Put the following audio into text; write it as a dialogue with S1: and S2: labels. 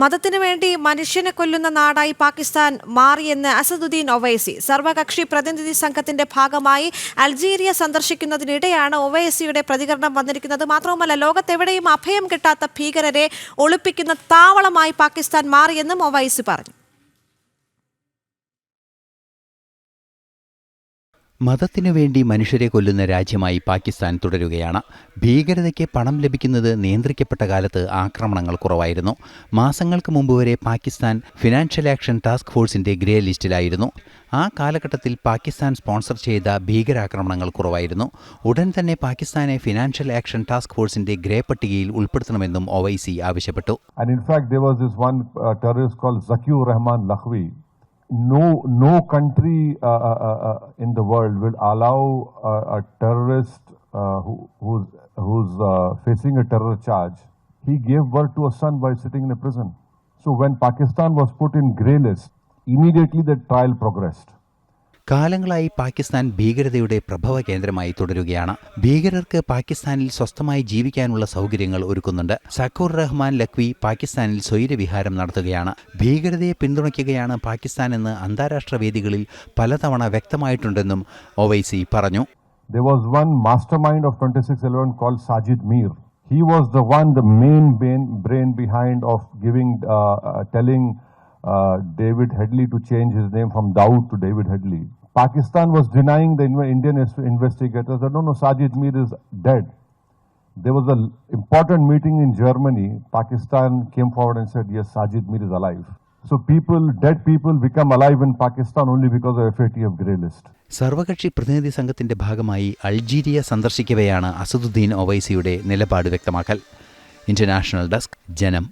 S1: മതത്തിനു വേണ്ടി മനുഷ്യനെ കൊല്ലുന്ന നാടായി പാകിസ്ഥാൻ മാറിയെന്ന് അസദുദ്ദീൻ ഒവൈസി സർവകക്ഷി പ്രതിനിധി സംഘത്തിന്റെ ഭാഗമായി അൾജീരിയ സന്ദർശിക്കുന്നതിനിടെയാണ് ഒവൈസിയുടെ പ്രതികരണം വന്നിരിക്കുന്നത്. മാത്രവുമല്ല ലോകത്തെവിടെയും അഭയം കിട്ടാത്ത ഭീകരരെ ഒളിപ്പിക്കുന്ന താവളമായി പാകിസ്ഥാൻ മാറിയെന്നും ഒവൈസി പറഞ്ഞു.
S2: മതത്തിനു വേണ്ടി മനുഷ്യരെ കൊല്ലുന്ന രാജ്യമായി പാകിസ്ഥാൻ തുടരുകയാണ്. ഭീകരതയ്ക്ക് പണം ലഭിക്കുന്നത് നിയന്ത്രിക്കപ്പെട്ട കാലത്ത് ആക്രമണങ്ങൾ കുറവായിരുന്നു. മാസങ്ങൾക്ക് മുമ്പ് വരെ പാകിസ്ഥാൻ ഫിനാൻഷ്യൽ ആക്ഷൻ ടാസ്ക് ഫോഴ്സിന്റെ ഗ്രേ ലിസ്റ്റിലായിരുന്നു. ആ കാലഘട്ടത്തിൽ പാകിസ്ഥാൻ സ്പോൺസർ ചെയ്ത ഭീകരാക്രമണങ്ങൾ കുറവായിരുന്നു. ഉടൻ തന്നെ പാകിസ്ഥാനെ ഫിനാൻഷ്യൽ ആക്ഷൻ ടാസ്ക് ഫോഴ്സിന്റെ ഗ്രേ പട്ടികയിൽ ഉൾപ്പെടുത്തണമെന്നും ഒവൈസി ആവശ്യപ്പെട്ടു.
S3: And in. No, no country uh, uh, uh, uh, in the world will allow uh, a terrorist uh, who, who's, who's facing a terror charge. He gave birth to a son while sitting in a prison. So when Pakistan was put in grey list, immediately the trial progressed.
S2: കാലങ്ങളായി പാകിസ്ഥാൻ ഭീകരതയുടെ പ്രഭവ കേന്ദ്രമായി തുടരുകയാണ് ഭീകരർക്ക് പാകിസ്ഥാനിൽ സ്വസ്ഥമായി ജീവിക്കാനുള്ള സൗകര്യങ്ങൾ ഒരുക്കുന്നുണ്ട് Zaccur Rahman Lakhvi പാകിസ്ഥാനിൽ സ്വൈരവിഹാരം നടത്തുകയാണ് ഭീകരതയെ പിന്തുണയ്ക്കുകയാണ് പാകിസ്ഥാൻ എന്ന് അന്താരാഷ്ട്ര വേദികളിൽ പലതവണ വ്യക്തമായിട്ടുണ്ടെന്നും ഒവൈസി പറഞ്ഞു
S3: There was one mastermind of 2611 called Sajid Mir. He was the one, the main brain, behind of giving, uh, uh, telling uh, David Headley to change his name from Dawood to David Headley. Pakistan was denying the Indian investigators that no, no, Sajid Mir is dead. There was an important meeting in Germany. Pakistan came forward and said, yes, Sajid Mir is alive. So people, dead people become alive in Pakistan only because of FATF grey list.
S2: സർവകക്ഷി പ്രതിനിധി സംഘത്തിന്റെ ഭാഗമായി അൾജീരിയ സന്ദർശിക്കവെയാണ് അസദുദ്ദീൻ ഒവൈസിയുടെ നിലപാട് വ്യക്തമാക്കൽ international desk ജനം